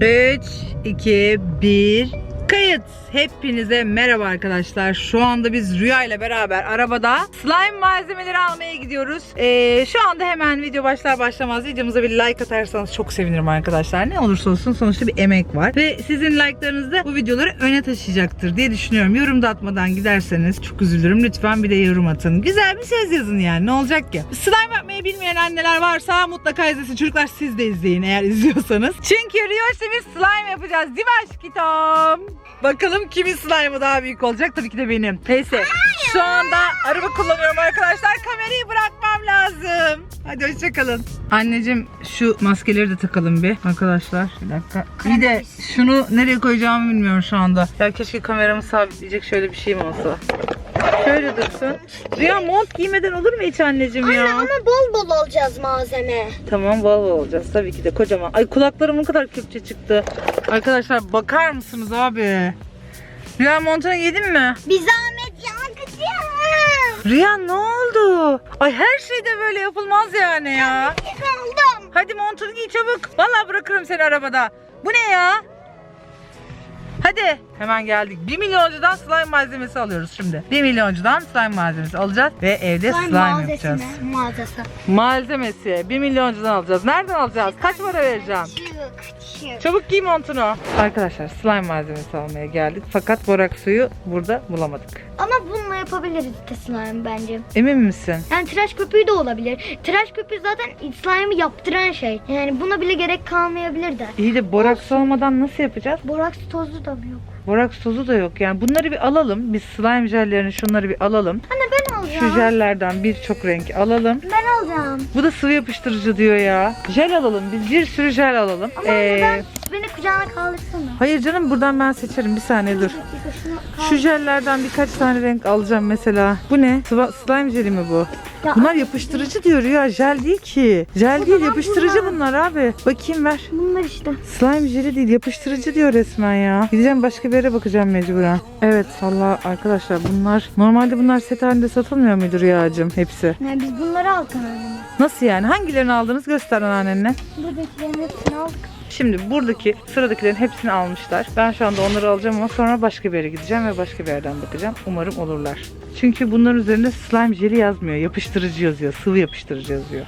3, 2, 1. Kayıt. Hepinize merhaba arkadaşlar. Şu anda biz Rüya ile beraber arabada slime malzemeleri almaya gidiyoruz. Ee, şu anda hemen video başlar başlamaz videomuza bir like atarsanız çok sevinirim arkadaşlar. Ne olursa olsun sonuçta bir emek var. Ve sizin like'larınız da bu videoları öne taşıyacaktır diye düşünüyorum. Yorum da atmadan giderseniz çok üzülürüm. Lütfen bir de yorum atın. Güzel bir söz yazın yani. Ne olacak ki? Slime yapmayı bilmeyen anneler varsa mutlaka izlesin. Çocuklar siz de izleyin eğer izliyorsanız. Çünkü Rüya işte bir slime yapacağız. Mi aşkım? Bakalım kimin slime'ı daha büyük olacak? Tabii ki de benim. Neyse. Şu anda araba kullanıyorum arkadaşlar. Kamerayı bırakmam lazım. Hadi hoşçakalın. Anneciğim şu maskeleri de takalım bir arkadaşlar. Bir dakika. İyi de şunu nereye koyacağımı bilmiyorum şu anda. Ya keşke kameramı sabitleyecek şöyle bir şeyim olsa. Şöyle dursun. Rüya mont giymeden olur mu hiç anneciğim ya? Anne ama bol bol alacağız malzeme. Tamam bol bol olacağız tabii ki de kocaman. Ay kulaklarım ne kadar köpçe çıktı. Arkadaşlar bakar mısınız abi? Rüya montunu yedin mi? Bir zahmet yakacağım. Rüya ne oldu? Ay her şeyde böyle yapılmaz yani ya. Yıkıldım. Hadi montunu giy çabuk. Vallahi bırakırım seni arabada. Bu ne ya? Hadi. Hemen geldik. 1 milyoncudan slime malzemesi alıyoruz şimdi. 1 milyoncudan slime malzemesi alacağız ve evde slime, yapacağız. Mağazası. Malzemesi 1 milyoncudan alacağız. Nereden alacağız? Kaç para vereceğim? Çabuk giy montunu. Arkadaşlar slime malzemesi almaya geldik. Fakat borak suyu burada bulamadık. Ama bununla yapabiliriz de slime bence. Emin misin? Yani tıraş köpüğü de olabilir. Tıraş köpüğü zaten slime'ı yaptıran şey. Yani buna bile gerek kalmayabilir de. İyi de borak su olmadan nasıl yapacağız? Boraks tozu da mı yok? Borak tozu da yok yani. Bunları bir alalım. Biz slime jellerini şunları bir alalım. Anne ben Şu alacağım. jellerden birçok renk alalım. Ben alacağım. Bu da sıvı yapıştırıcı diyor ya. Jel alalım. Biz bir sürü jel alalım. Ama Ee, anne ben beni kucağına kaldırsana. Hayır canım buradan ben seçerim. Bir saniye dur. Şu jellerden birkaç tane renk alacağım mesela. Bu ne? Sıva- slime jeli mi bu? Ya Bunlar yapıştırıcı diyor ya. Jel değil ki. Jel değil yapıştırıcı bunlar. abi. Bakayım ver. Bunlar işte. Slime jeli değil yapıştırıcı diyor resmen ya. Gideceğim başka bir yere bakacağım mecburen. Evet valla arkadaşlar bunlar normalde bunlar set halinde satılmıyor muydu Rüyacığım hepsi? Yani biz bunları aldık anne. Nasıl yani? Hangilerini aldınız göster annenle. Buradakilerin hepsini aldık. Şimdi buradaki sıradakilerin hepsini almışlar. Ben şu anda onları alacağım ama sonra başka bir yere gideceğim ve başka bir yerden bakacağım. Umarım olurlar. Çünkü bunların üzerinde slime jeli yazmıyor. Yapıştırıcı yazıyor. Sıvı yapıştırıcı yazıyor.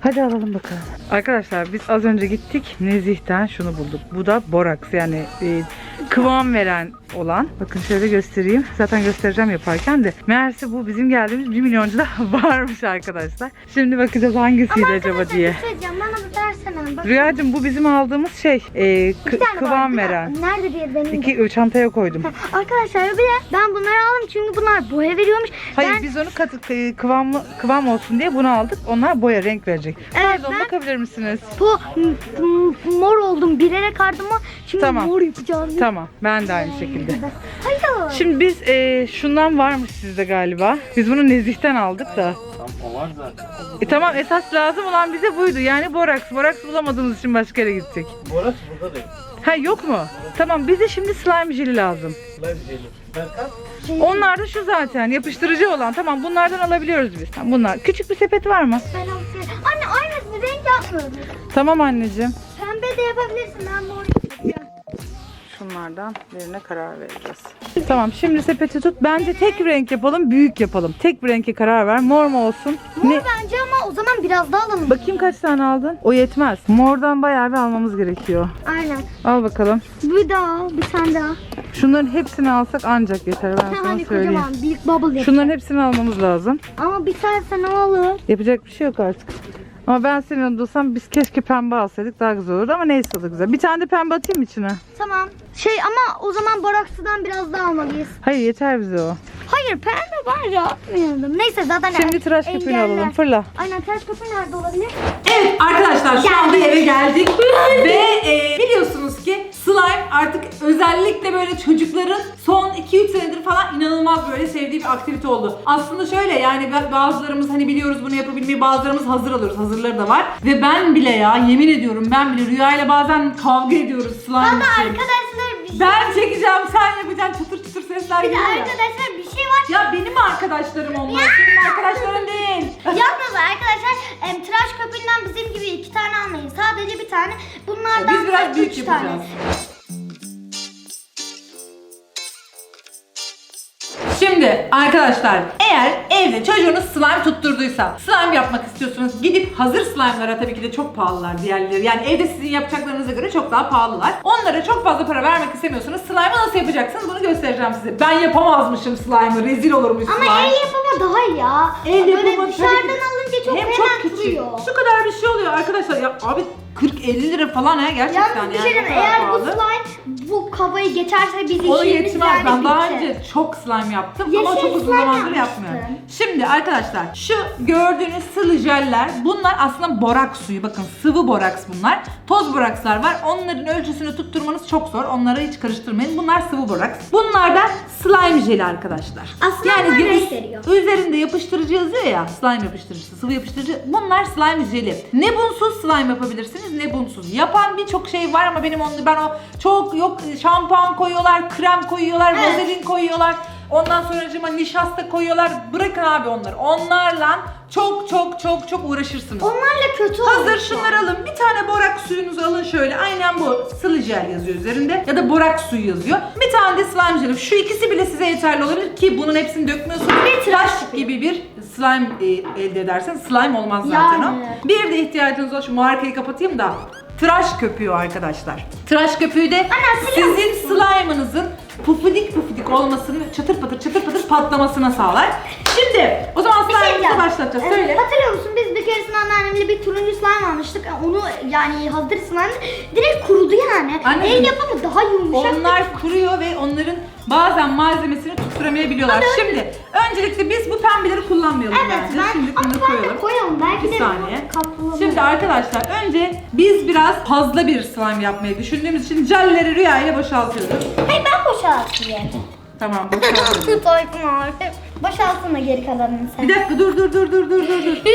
Hadi alalım bakalım. Arkadaşlar biz az önce gittik. Nezih'ten şunu bulduk. Bu da boraks yani e, kıvam veren olan. Bakın şöyle göstereyim. Zaten göstereceğim yaparken de. Meğerse bu bizim geldiğimiz 1 milyoncu da varmış arkadaşlar. Şimdi bakacağız hangisiydi acaba diye. Şey diyeceğim bana bir versene. Bak. Rüyacığım bu bizim aldığımız şey e, var, kıvam veren. Nerede diye benim de. İki ö, çantaya koydum. Arkadaşlar bir de ben bunları aldım çünkü bunlar boya veriyormuş. Hayır ben, biz onu katı kı- kıvamlı kıvam olsun diye bunu aldık. Onlar boya renk verecek. Evet, Pardon ben- bakabilir misiniz? bu mor oldum bilerek ardım ama şimdi Tamam. mor yapacağım. Tamam ben de aynı şekilde. Hayır. Şimdi biz e, şundan varmış sizde galiba. Biz bunu Nezih'ten aldık da. Tam o var zaten. E, tamam esas lazım olan bize buydu. Yani boraks. Boraks bulamadığımız için başka yere gittik. Borak burada değil. Ha yok mu? Tamam bize şimdi slime jeli lazım. Slime jeli. Berkan. Onlar da şu zaten yapıştırıcı olan. Tamam bunlardan alabiliyoruz biz. Tamam, bunlar. Küçük bir sepet var mı? ben. Anne aynısını renk yapmıyorum. Tamam anneciğim. Pembe de yapabilirsin ben mor. Şunlardan birine karar vereceğiz. Tamam şimdi sepeti tut. Bence tek renk yapalım, büyük yapalım. Tek bir renke karar ver. Mor mu olsun? Mor Ne? bence ama o zaman biraz daha alalım. Bakayım kaç tane aldın? O yetmez. Mordan bayağı bir almamız gerekiyor. Aynen. Al bakalım. Bir daha bir tane daha. Şunların hepsini alsak ancak yeter ben sana hani söyleyeyim. kocaman büyük bubble yapacağım. Şunların hepsini almamız lazım. Ama bir tanesi ne olur? Yapacak bir şey yok artık. Ama ben senin yanında olsam biz keşke pembe alsaydık daha güzel olurdu ama neyse o da güzel. Bir tane de pembe atayım mı içine? Tamam. Şey ama o zaman boraksıdan biraz daha almalıyız. Hayır yeter bize o. Hayır pembe var ya. Atmayalım. Neyse zaten Şimdi tıraş köpüğünü engeller. alalım. Fırla. Aynen tıraş köpüğü nerede olabilir? Evet arkadaşlar şu anda eve geldik ve e, biliyorsunuz ki slime artık özellikle böyle çocukların son 2-3 senedir falan inanılmaz böyle sevdiği bir aktivite oldu. Aslında şöyle yani ba- bazılarımız hani biliyoruz bunu yapabilmeyi bazılarımız hazır alıyoruz hazırları da var. Ve ben bile ya yemin ediyorum ben bile rüyayla bazen kavga ediyoruz slime için. Arkadaşlar bir şey. Ben çekeceğim sen yapacaksın çıtır çıtır sesler Bir de geliyor ya. arkadaşlar bir şey var. Ya benim arkadaşlarım onlar senin arkadaşların değil. Yalnız arkadaşlar em, tıraş köpüğünden bizim gibi iki tane almayın. Sadece bir tane. Bunlardan Biz biraz büyük üç yapacağız. Şimdi arkadaşlar eğer evde çocuğunuz slime tutturduysa slime yapmak istiyorsunuz gidip hazır slime'lara tabii ki de çok pahalılar diğerleri. Yani evde sizin yapacaklarınıza göre çok daha pahalılar. Onlara çok fazla para vermek istemiyorsunuz. Slime'ı nasıl yapacaksınız bunu göstereceğim size. Ben yapamazmışım slime'ı rezil olurmuş slime. Ama el yapımı daha iyi ya. El Böyle yapımı tabii dışarıdan ki alınca çok Hem hemen çok küçük. kuruyor. Şu kadar bir şey oluyor arkadaşlar. Ya abi 40-50 lira falan ha gerçekten Yalnız bir yani. şey diyeyim, kadar eğer bu slime bu kafayı geçerse biz Onu işimiz yetmez. yani Ben daha bitti. önce çok slime yaptım ama Yeşil çok uzun slime zamandır yapmıştın. yapmıyorum. Şimdi arkadaşlar şu gördüğünüz sıvı jeller bunlar aslında boraks suyu. Bakın sıvı boraks bunlar. Toz borakslar var. Onların ölçüsünü tutturmanız çok zor. Onları hiç karıştırmayın. Bunlar sıvı boraks. Bunlar da slime jeli arkadaşlar. Aslında onlar renk veriyor. Üzerinde yapıştırıcı yazıyor ya slime yapıştırıcısı, sıvı yapıştırıcı. Bunlar slime jeli. Ne bunsuz slime yapabilirsiniz ne bunsuz. Yapan birçok şey var ama benim onu ben o çok yok şampuan koyuyorlar, krem koyuyorlar, Evet. vazelin koyuyorlar. Ondan sonra nişasta koyuyorlar. Bırakın abi onları. Onlarla çok çok çok çok uğraşırsınız. Onlarla kötü Hazır olmuş şunları alın. Bir tane borak suyunuzu alın şöyle. Aynen bu. Sıvı jel yazıyor üzerinde. Ya da borak suyu yazıyor. Bir tane de slime jeli. Şu ikisi bile size yeterli olabilir ki bunun hepsini dökmüyorsunuz. Bir Tıraş gibi bir slime e, elde ederseniz slime olmaz zaten Yani. o. Bir de ihtiyacınız var. Şu markayı kapatayım da. Tıraş köpüğü arkadaşlar. Tıraş köpüğü de biliyor sizin slime'ınızın pufidik pufidik olmasını çatır patır çatır patır patlamasına sağlar. Şimdi o zaman şey slime'ımızı diyeceğim. başlatacağız. Ee, Söyle. Hatırlıyor musun biz bir keresinde anneannemle bir turuncu slime almıştık. Onu yani hazır slime direkt kurudu yani. Anneciğim, El yapımı daha yumuşak. Onlar kuruyor ve onların bazen malzemesini tutturamayabiliyorlar. Şimdi öncelikle biz bu pembeleri kullanmayalım Evet bence. ben Şimdi ama bunu ben de koyalım. koyalım. Belki Bir de saniye. Şimdi arkadaşlar önce biz biraz fazla bir slime yapmayı düşündüğümüz için jelleri rüya ile boşaltıyoruz. Hayır ben boşaltayım. Tamam boşaltıyorum. Tayfun abi. Boşaltsana geri kalanını sen. Bir dakika dur dur dur dur dur dur dur.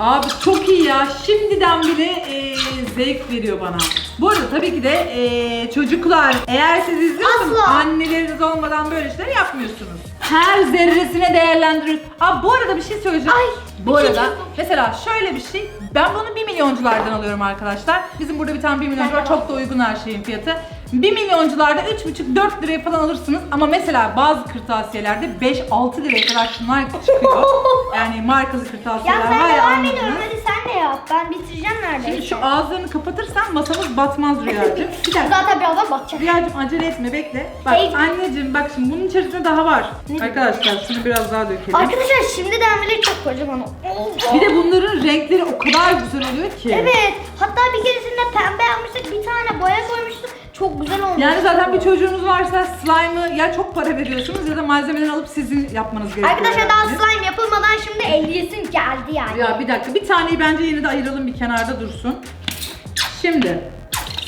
Abi çok iyi ya. Şimdiden bile e, zevk veriyor bana. Bu arada tabii ki de e, çocuklar eğer siz izliyorsanız Asla. anneleriniz olmadan böyle şeyler yapmıyorsunuz. Her zerresine değerlendiriyoruz. Aa bu arada bir şey söyleyeceğim. Ay, bu şey arada mesela şöyle bir şey. Ben bunu 1 milyonculardan alıyorum arkadaşlar. Bizim burada bir tane 1 milyoncu var. Çok da uygun her şeyin fiyatı. 1 milyoncularda 3,5-4 liraya falan alırsınız ama mesela bazı kırtasiyelerde 5-6 liraya kadar şunlar çıkıyor. yani markalı kırtasiyeler Ya sen var ya devam ediyorum hadi sen de yap. Ben bitireceğim neredeyse. Şimdi şu ağızlarını kapatırsan masamız batmaz Rüyacığım. Bir dakika. Zaten birazdan bakacak. Rüyacığım acele etme bekle. Bak Hey. anneciğim bak şimdi bunun içerisinde daha var. Ne? Arkadaşlar şunu biraz daha dökelim. Arkadaşlar şimdi demeleri çok kocaman. Bir de bunların renkleri o kadar güzel oluyor ki. Evet. Hatta bir keresinde pembe yapmıştık. Bir tane boya koymuştuk. Çok güzel olmuş. Yani zaten bir çocuğunuz varsa slime'ı ya çok para veriyorsunuz ya da malzemeden alıp sizin yapmanız gerekiyor. Arkadaşlar daha slime yapılmadan şimdi ehliyetim geldi yani. Ya bir dakika bir taneyi bence yine de ayıralım bir kenarda dursun. Şimdi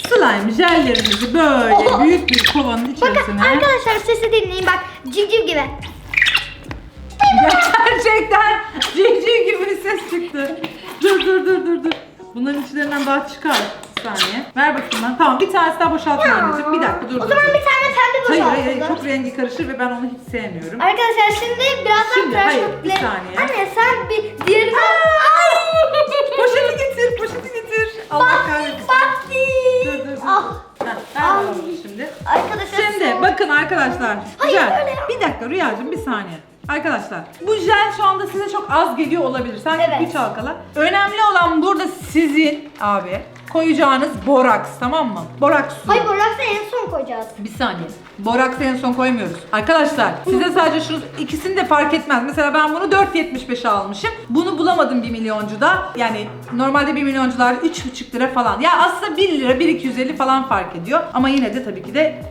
slime jellerimizi böyle Oho. büyük bir kovanın Bakın içerisine. arkadaşlar sesi dinleyin bak. Civciv gibi. Gerçekten civciv gibi bir ses çıktı. Dur dur dur dur dur. Bunların içlerinden daha çıkar. Saniye. Ver bakayım ben. Tamam bir tanesi daha boşaltayım anneciğim. Bir dakika dur. O dur, zaman dur. bir tane pembe Hayır hayır, hayır boşaltalım. çok rengi karışır ve ben onu hiç sevmiyorum. Arkadaşlar şimdi birazdan Şimdi, hayır, bir saniye. Anne sen bir diğerini... poşeti getir, poşeti getir. Allah kahretsin. Bakti. Dur dur dur. Ah. Ver Ah. bana bunu şimdi. Arkadaşlar Şimdi bakın arkadaşlar. Hayır, Jel. öyle yapma. Bir dakika Rüyacığım bir saniye. Arkadaşlar bu jel şu anda size çok az geliyor olabilir. Sen Evet. bir çalkala. Önemli olan burada sizin abi koyacağınız boraks tamam mı? Boraks suyu. Hayır boraksı en son koyacağız. Bir saniye. Boraksı en son koymuyoruz. Arkadaşlar size sadece şunu ikisini de fark etmez. Mesela ben bunu 4.75'e almışım. Bunu bulamadım 1 milyoncuda. Yani normalde 1 milyoncularda 3.5 lira falan. Ya aslında 1 lira 1.250 falan fark ediyor. Ama yine de tabii ki de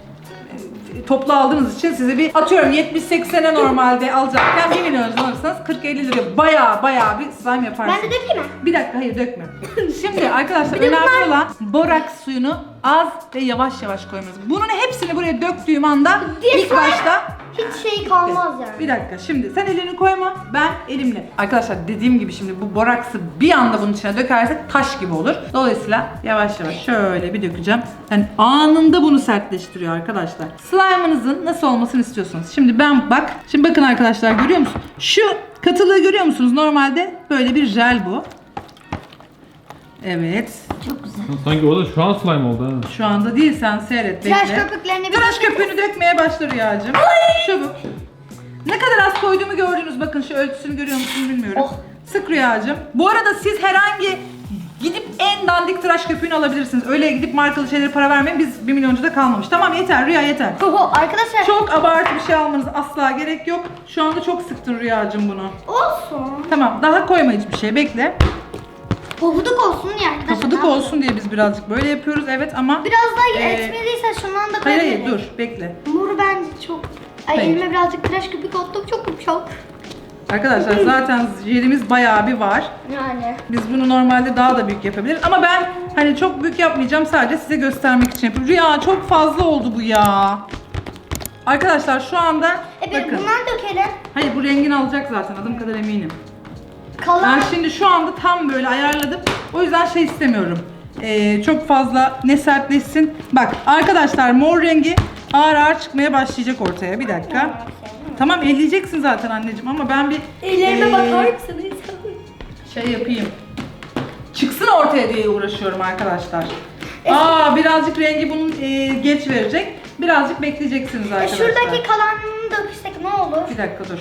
toplu aldığınız için size bir atıyorum 70-80'e normalde alacakken 1 milyoncudan alırsanız 40-50 liraya baya baya bir slime yaparsınız. Ben de dökeyim mi? Bir dakika hayır dökme. Şimdi arkadaşlar Bir önemli bunlar- olan boraks suyunu az ve yavaş yavaş koymanız. Bunun hepsini buraya döktüğüm anda ilk başta Hiç şey kalmaz yani. bir dakika şimdi sen elini koyma ben elimle. Arkadaşlar dediğim gibi şimdi bu boraksı bir anda bunun içine dökersek taş gibi olur. Dolayısıyla yavaş yavaş şöyle bir dökeceğim. Yani anında bunu sertleştiriyor arkadaşlar. Slime'ınızın nasıl olmasını istiyorsunuz? Şimdi ben bak. Şimdi bakın arkadaşlar görüyor musunuz? Şu katılığı görüyor musunuz? Normalde böyle bir jel bu. Evet. Çok güzel. Sanki orada şu an slime oldu ha. Şu anda değil sen seyret Tıraş bekle. köpüklerini bir Tıraş köpüğünü dökmeye başla Rüyacığım. Çabuk. Ne kadar az koyduğumu gördünüz bakın şu ölçüsünü görüyor musunuz bilmiyorum. Oh. Sık Rüyacığım. Bu arada siz herhangi gidip en dandik tıraş köpüğünü alabilirsiniz. Öyle gidip markalı şeylere para vermeyin. Biz 1 milyoncu da kalmamış. Tamam yeter Rüya yeter. Oho, arkadaşlar Çok abartı bir şey almanız asla gerek yok. Şu anda çok sıktın Rüyacığım bunu. olsun. Tamam daha koyma hiçbir şey bekle. Pofuduk olsun ya arkadaşlar. Kafaduk olsun diye biz birazcık böyle yapıyoruz evet ama... Biraz daha Ee, etmediyse şundan da Hayır hayır dur bekle. Mor bence çok... Ay Hayır. elime birazcık tıraş köpük attık çok yumuşak. Arkadaşlar zaten jelimiz bayağı bir var. Yani. Biz bunu normalde daha da büyük yapabiliriz ama ben hani çok büyük yapmayacağım sadece size göstermek için yapıyorum. Rüya çok fazla oldu bu ya. Arkadaşlar şu anda E bakın. bundan dökelim. Hayır bu rengini alacak zaten adım kadar eminim. Kalan. Ben şimdi şu anda tam böyle ayarladım. O yüzden şey istemiyorum. Ee, çok fazla ne sertleşsin. Bak arkadaşlar mor rengi ağır ağır çıkmaya başlayacak ortaya. Bir dakika. Tamam elleyeceksin zaten anneciğim ama ben bir Ellerime ee, bakar mısınız? şey yapayım. Çıksın ortaya diye uğraşıyorum arkadaşlar. Aa birazcık rengi bunun e, geç verecek. Birazcık bekleyeceksiniz E, arkadaşlar. şuradaki kalanını döksek ne olur? Bir dakika dur.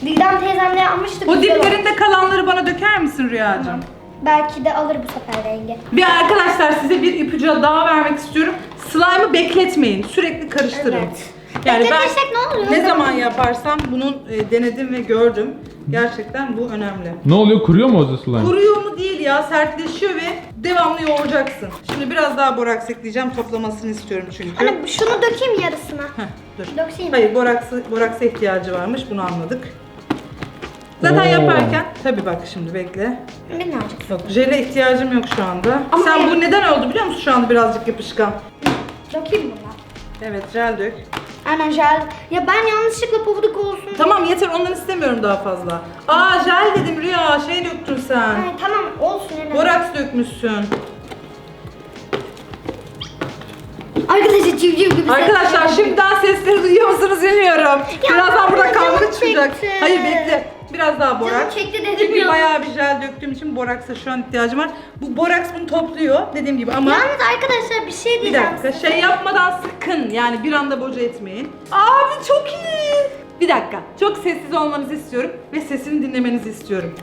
Didem teyzemle yapmıştık. O güzel oldu. diplerinde kalanları bana döker misin Rüyacığım? Belki de alır bu sefer rengi. Bir arkadaşlar size bir ipucu daha vermek istiyorum. Slime'ı bekletmeyin. Sürekli karıştırın. Evet. Yani ben Bekletirsek ne oluyor? ne zaman yaparsam bunun e, denedim ve gördüm. Gerçekten bu önemli. Ne oluyor? Kuruyor mu o slime? Kuruyor mu değil ya sertleşiyor ve devamlı yoğuracaksın. Şimdi biraz daha boraks ekleyeceğim toplamasını istiyorum çünkü. Hani şunu dökeyim yarısına. Heh, dur. Dökseyim. Hayır boraksı, boraksa ihtiyacı varmış bunu anladık. Zaten Oo. yaparken tabi bak şimdi bekle. Minnacık. Yok jele ihtiyacım yok şu anda. Ama Sen hayır. bu neden oldu biliyor musun şu anda birazcık yapışkan? Dökeyim bundan. Evet jel dök. Aynen jel. Ya ben yanlışlıkla pofuduk olsun. Tamam yeter ondan istemiyorum daha fazla. Aa jel dedim Rüya şey döktün sen. Ay, tamam olsun yine. Boraks dökmüşsün. Arkadaşlar civciv gibi Arkadaşlar şimdiden sesleri duyuyor musunuz bilmiyorum. Birazdan burada kavga çıkacak. Hayır bekle. Biraz daha boraks. çekti dedim Çünkü ya. bayağı bir jel döktüğüm için boraksa şu an ihtiyacım var. Bu boraks bunu topluyor dediğim gibi ama Yalnız arkadaşlar bir şey bir diyeceğim. dakika şey yapmadan sakın yani bir anda boca etmeyin. Abi çok iyi. Bir dakika. Çok sessiz olmanızı istiyorum ve sesini dinlemenizi istiyorum.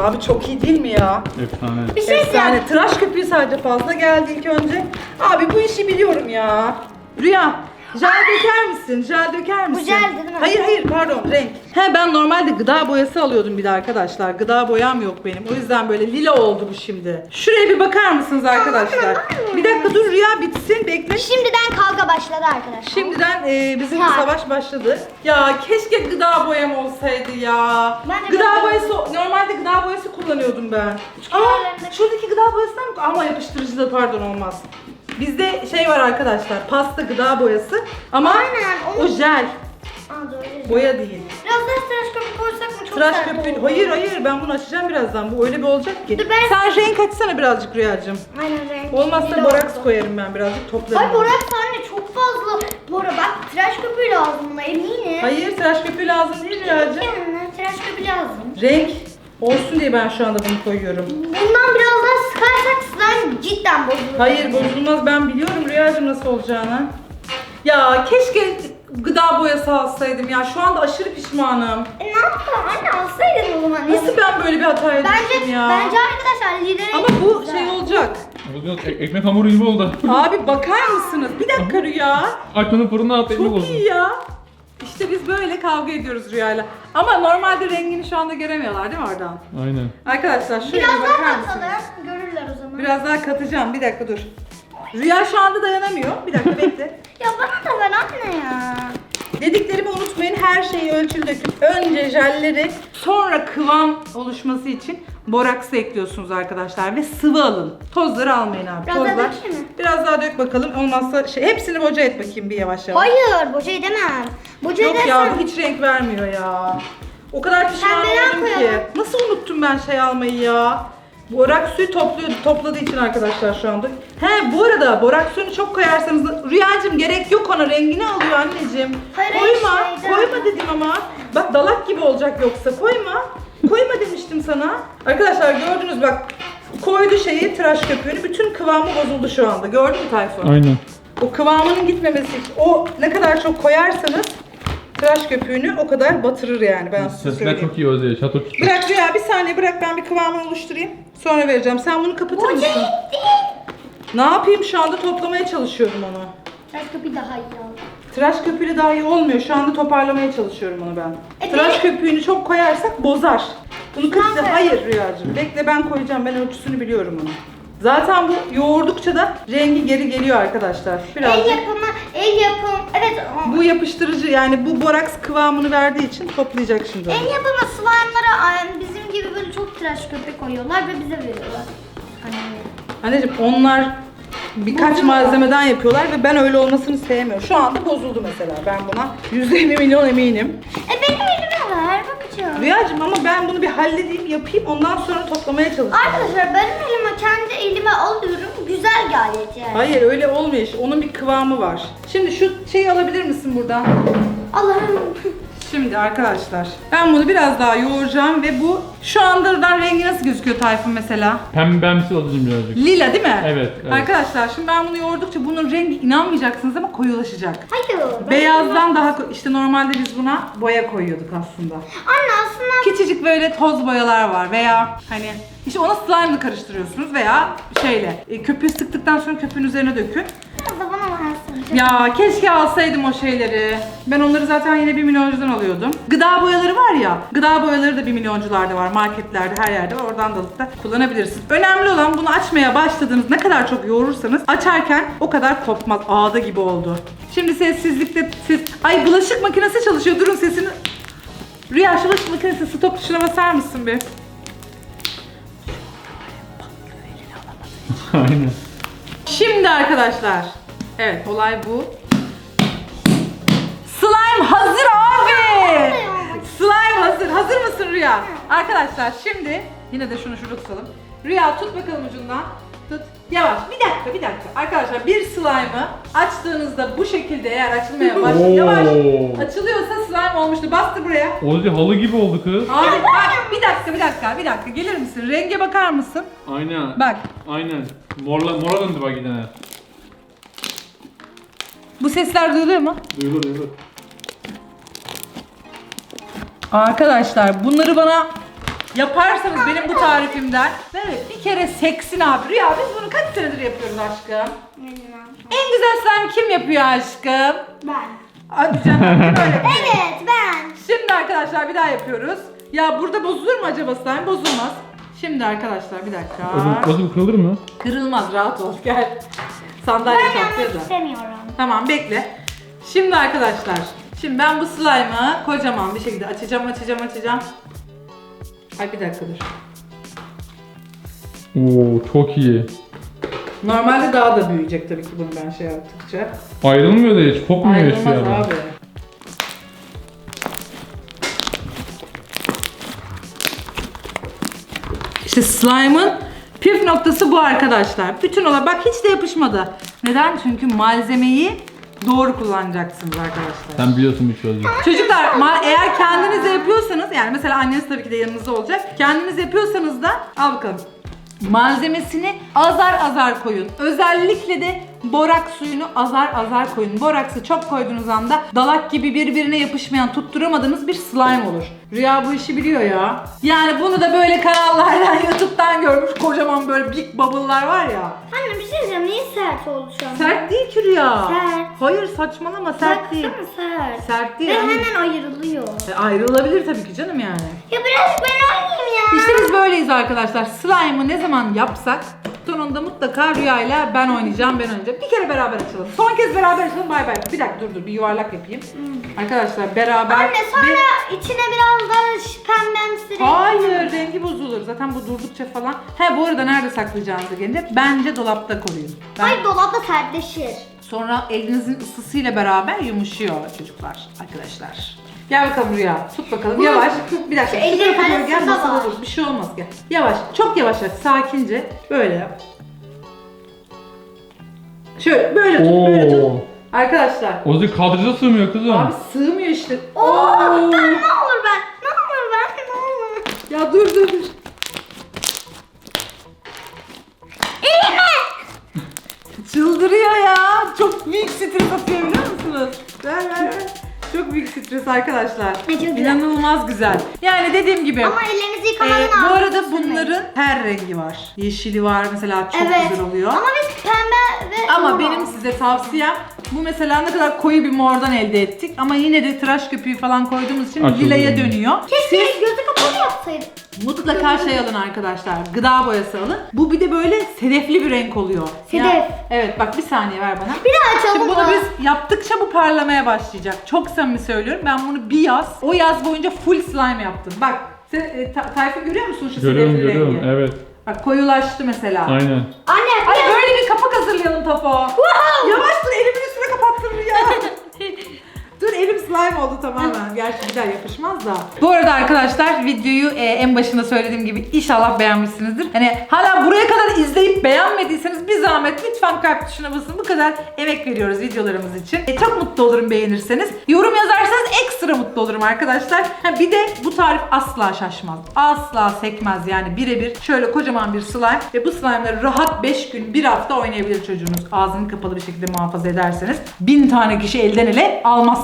Abi çok iyi değil mi ya? Efsane. Bir şey diyeceğim. Efsane. Tıraş köpüğü sadece fazla geldi ilk önce. Abi bu işi biliyorum ya. Rüya. Jel döker misin? Jel döker misin? jeldi değil mi? Hayır hayır pardon renk. He ben normalde gıda boyası alıyordum bir de arkadaşlar. Gıda boyam yok benim. O yüzden böyle lila oldu bu şimdi. Şuraya bir bakar mısınız arkadaşlar? Bir dakika dur Rüya bitsin bekle. Şimdiden kavga başladı arkadaşlar. Şimdiden e, bizim Ha. savaş başladı. Ya keşke gıda boyam olsaydı ya. Ben de gıda biraz- boyası normalde gıda boyası kullanıyordum ben. Aa, kenarlarında- şuradaki gıda boyasından mı? Ama yapıştırıcı da pardon olmaz. Bizde şey var arkadaşlar. Pasta gıda boyası ama Aynen, onu- o jel. Aa, doğru. Boya değil. Biraz daha tıraş köpük koysak mı? Çok Tıraş sert köpüğü. Hayır hayır ben bunu açacağım birazdan. Bu öyle bir olacak ki. Dur ben- Sen renk açsana birazcık Rüyacığım. Aynen renk. Olmazsa lila boraks koyarım ben birazcık toplarım. Ay boraks anne çok fazla. Bora bak tıraş köpüğü lazım buna eminim. Hayır tıraş köpüğü lazım değil Rüyacığım. Yani tıraş köpüğü lazım. Renk olsun diye ben şu anda bunu koyuyorum. Bundan biraz daha sıkarsak cidden bozulur. Hayır bozulmaz ben biliyorum Rüyacığım nasıl olacağını. Ya keşke gıda boyası alsaydım ya şu anda aşırı pişmanım. E ne yapalım anne alsaydın o zaman. Nasıl ben böyle bir Bence, düştüm ya? bence arkadaşlar lideri Ama bu şey olacak. Oldu, ek- ekmek hamuru gibi oldu. Abi bakar mısınız? Bir dakika Rüya. Açmanın fırına at ekmek Çok oldu. iyi ya. İşte biz böyle kavga ediyoruz Rüya'yla. Ama normalde rengini şu anda göremiyorlar değil mi oradan? Aynen. Arkadaşlar şöyle Biraz bir bakar daha mısınız? katalım. Görürler o zaman. Biraz daha katacağım. Bir dakika dur. Rüya şu anda dayanamıyor. Bir dakika bekle. Ya bana da ver anne ya. Dediklerimi unutmayın. Her şeyi ölçülü döküp önce jelleri sonra kıvam oluşması için boraksı ekliyorsunuz arkadaşlar ve sıvı alın. Tozları almayın abi. Biraz daha Tozlar. dökeyim mi? Biraz daha dök bakalım. Olmazsa şey hepsini boca et bakayım bir yavaş yavaş. Hayır boca edemem. Boca Yok ya edersem bu hiç renk vermiyor ya. O kadar pişman Pembeden oldum ki. koyalım. Nasıl unuttum ben şey almayı ya? Borak suyu topluyordu, topladığı için arkadaşlar şu anda. He bu arada borak suyunu çok koyarsanız Rüyacığım gerek yok ona rengini alıyor anneciğim. Hayır, koyma, şeyden. koyma dedim ama. Bak dalak gibi olacak yoksa koyma. Koyma demiştim sana. Arkadaşlar gördünüz bak koydu şeyi tıraş köpüğünü bütün kıvamı bozuldu şu anda. Gördün mü Tayfun? Aynen. O kıvamının gitmemesi o ne kadar çok koyarsanız tıraş köpüğünü o kadar batırır yani ben size Sesler söyleyeyim. çok iyi Ozi. Şato çıktı. Bırak Rüya bir saniye bırak ben bir kıvamını oluşturayım. Sonra vereceğim. Sen bunu kapatır mısın? Ne yapayım şu anda toplamaya çalışıyorum onu. Tıraş köpüğü daha iyi. Tıraş köpüğüyle daha iyi olmuyor. Şu anda toparlamaya çalışıyorum onu ben. E, Tıraş benim- köpüğünü çok koyarsak bozar. Bunu koyalım. hayır Rüyacığım. Bekle ben koyacağım. Ben ölçüsünü biliyorum onu. Zaten bu yoğurdukça da rengi geri geliyor arkadaşlar. El Biraz yapımı, el yapımı. Evet. o- bu yapıştırıcı yani bu boraks kıvamını verdiği için toplayacak şimdi. onu. El yapımı ay, bizim gibi böyle çok tıraş köpük koyuyorlar ve bize veriyorlar. Hani Anneciğim onlar birkaç malzemeden yapıyorlar ve ben öyle olmasını sevmiyorum. Şu anda bozuldu mesela. Ben buna %50 milyon eminim. E benim elime ver bakacağım. Rüyacığım ama ben bunu bir halledeyim, yapayım. Ondan sonra toplamaya çalışacağım. Arkadaşlar benim elime kendi elime alıyorum. Güzel yani. Hayır öyle olmuyor işte. Onun bir kıvamı var. Şimdi şu şeyi alabilir misin buradan? Allah'ım. Şimdi arkadaşlar ben bunu biraz daha yoğuracağım ve bu şu anda rengi nasıl gözüküyor Tayfun mesela? Pembemsi Ozi'cim birazcık. Lila değil mi? Evet, evet. Arkadaşlar şimdi ben bunu yoğurdukça bunun rengi inanmayacaksınız ama koyulaşacak. Hayır. ben- Beyazdan daha ko- işte normalde biz buna boya koyuyorduk aslında. Anne aslında Küçücük böyle toz boyalar var veya hani işte ona slime'la karıştırıyorsunuz veya şeyle e, köpüğü sıktıktan sonra köpüğün üzerine dökün. biraz da bana versin. Ya keşke alsaydım o şeyleri. Ben onları zaten yine bir milyoncudan alıyordum. Gıda boyaları var ya. Gıda boyaları da bir milyoncularda var. Marketlerde her yerde var. Oradan da alıp da kullanabilirsiniz. Önemli olan bunu açmaya başladığınız ne kadar çok yoğurursanız açarken o kadar kopmaz. Ağda gibi oldu. Şimdi sessizlikte siz... Ay bulaşık makinesi çalışıyor. Durun sesini... Rüya şu bulaşık makinesi stop tuşuna basar mısın bir? Aynen. Şimdi arkadaşlar. Evet olay bu. Slime hazır abi. Slime hazır. Hazır mısın Rüya? Arkadaşlar şimdi yine de şunu şurada tutalım. Rüya tut bakalım ucundan. Tut. Yavaş. Bir dakika bir dakika. Arkadaşlar bir slime'ı açtığınızda bu şekilde eğer açılmaya başlıyor. Oo. Yavaş. Açılıyorsa slime olmuştu. Bastır buraya. Ozi halı gibi oldu kız. Abi bak bir dakika bir dakika bir dakika gelir misin? Renge bakar mısın? Aynen. Bak Aynen. Morla, mora döndü bak gidene. Bu sesler duyuluyor mu? Duyulur duyulur. Arkadaşlar bunları bana yaparsanız benim bu tarifimden evet bir kere seksin abi. Rüya biz bunu kaç senedir yapıyoruz aşkım? En güzel slime kim yapıyor aşkım? Ben. Hadi canım kim öyle yapıyor? Evet ben. Şimdi arkadaşlar bir daha yapıyoruz. Ya burada bozulur mu acaba slime? Bozulmaz. Şimdi arkadaşlar bir dakika. Bu kırılır mı? Kırılmaz rahat ol gel. Sandalye Ben yapmak da. istemiyorum. Tamam bekle. Şimdi arkadaşlar. Şimdi ben bu slime'ı kocaman bir şekilde açacağım açacağım açacağım. Ay bir dakika dur. Oo çok iyi. Normalde daha da büyüyecek tabii ki bunu ben şey yaptıkça. Ayrılmıyor da hiç. Kopmuyor hiçbir Ayrılmaz yerden. abi. İşte slime'ın püf noktası bu arkadaşlar. Bütün olay bak hiç de yapışmadı. Neden? Çünkü malzemeyi doğru kullanacaksınız arkadaşlar. Sen biliyorsun bir şey Ozi. Çocuklar ma- eğer kendiniz de yapıyorsanız yani mesela anneniz tabii ki de yanınızda olacak. Kendiniz yapıyorsanız da al bakalım. Malzemesini azar azar koyun. Özellikle de borak suyunu azar azar koyun. Boraksı çok koyduğunuz anda dalak gibi birbirine yapışmayan tutturamadığınız bir slime olur. Rüya bu işi biliyor ya. Yani bunu da böyle kanallardan, YouTube'dan görmüş kocaman böyle big bubble'lar var ya. Anne bir şey diyeceğim. Niye sert oldu şu an? Sert değil ki Rüya. Sert. Hayır saçmalama sert değil. Baksana sert. Sert değil. Ve yani. hemen ayrılıyor. E, Ayrılabilir tabii ki canım yani. Ya birazcık ben oynayayım ya. İşte biz böyleyiz arkadaşlar. Slime'ı ne zaman yapsak sonunda mutlaka Rüya'yla ben oynayacağım, ben oynayacağım. Bir kere beraber açalım. Son kez beraber açalım. Bay bay. Bir dakika dur dur bir yuvarlak yapayım. Arkadaşlar beraber Anne sonra bir- içine biraz ş- pembemsi renk. Hayır rengi bozulur. Zaten bu durdukça falan. He bu arada nerede saklayacağınızı gelince bence dolapta koruyun. Ben... Hayır dolapta sertleşir. Sonra elinizin ısısıyla beraber yumuşuyor çocuklar arkadaşlar. Gel bakalım Rüya. Tut bakalım. Yavaş. Bir dakika. Şu Şu tarafa doğru gel. Masada dur. Bir şey olmaz. Gel. Yavaş. Çok yavaş aç. Sakince. Böyle yap. Şöyle. Böyle tut. Böyle tut. Oo. Arkadaşlar. Ozi kadraja sığmıyor kızım. Abi sığmıyor işte. Oo, ben ne olur ben? Ne olur ben? Ne olur? Ya dur dur dur. Çıldırıyor ya. Çok büyük stres atıyor biliyor musunuz? Ver ver ver. Çok büyük stres arkadaşlar. Ay, çok güzel. İnanılmaz güzel. Yani dediğim gibi. Ama ellerinizi e, yıkamadan bu ağzınıza arada sürmeyin. bunların her rengi var. Yeşili var mesela çok evet. güzel oluyor. Ama biz pembe ve Ama mor benim aldık. size tavsiyem bu mesela ne kadar koyu bir mordan elde ettik ama yine de tıraş köpüğü falan koyduğumuz için Açıldı lilaya yani. dönüyor. Keşke gözü kapalı yapsaydık. Mutlaka şey alın arkadaşlar. Gıda boyası alın. Bu bir de böyle sedefli bir renk oluyor. Sedef. Ya- evet bak bir saniye ver bana. Bir daha açalım Şimdi bunu mı? biz yaptıkça bu parlamaya başlayacak. Çok samimi söylüyorum. Ben bunu bir yaz, o yaz boyunca full slime yaptım. Bak, sen, e, ta- Tayfun görüyor musun şu Görüyorum sedefli görüyorum rengi? evet. Bak koyulaştı mesela. Aynen. Anne Ay böyle bir kapak hazırlayalım Tapo. Yavaş dur elimin god. dur elim slime oldu tamamen. Gerçi bir daha yapışmaz da. Bu arada arkadaşlar videoyu e, en başında söylediğim gibi inşallah beğenmişsinizdir. Hani hala buraya kadar izleyip beğenmediyseniz bir zahmet lütfen kalp tuşuna basın. Bu kadar emek veriyoruz videolarımız için. E, çok mutlu olurum beğenirseniz. Yorum yazarsanız ekstra mutlu olurum arkadaşlar. Ha, bir de bu tarif asla şaşmaz. Asla sekmez yani birebir. Şöyle kocaman bir slime ve bu slime'ları rahat 5 gün 1 hafta oynayabilir çocuğunuz. Ağzını kapalı bir şekilde muhafaza ederseniz. Bin tane kişi elden ele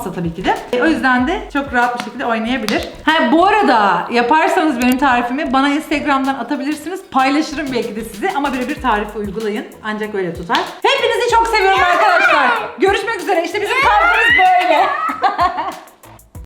almazsa tabii ki de. E, o yüzden de çok rahat bir şekilde oynayabilir. Ha bu arada yaparsanız benim tarifimi bana Instagram'dan atabilirsiniz. Paylaşırım belki de size ama birebir tarifi uygulayın. Ancak öyle tutar. Hepinizi çok seviyorum arkadaşlar. Görüşmek üzere. İşte bizim tarifimiz böyle.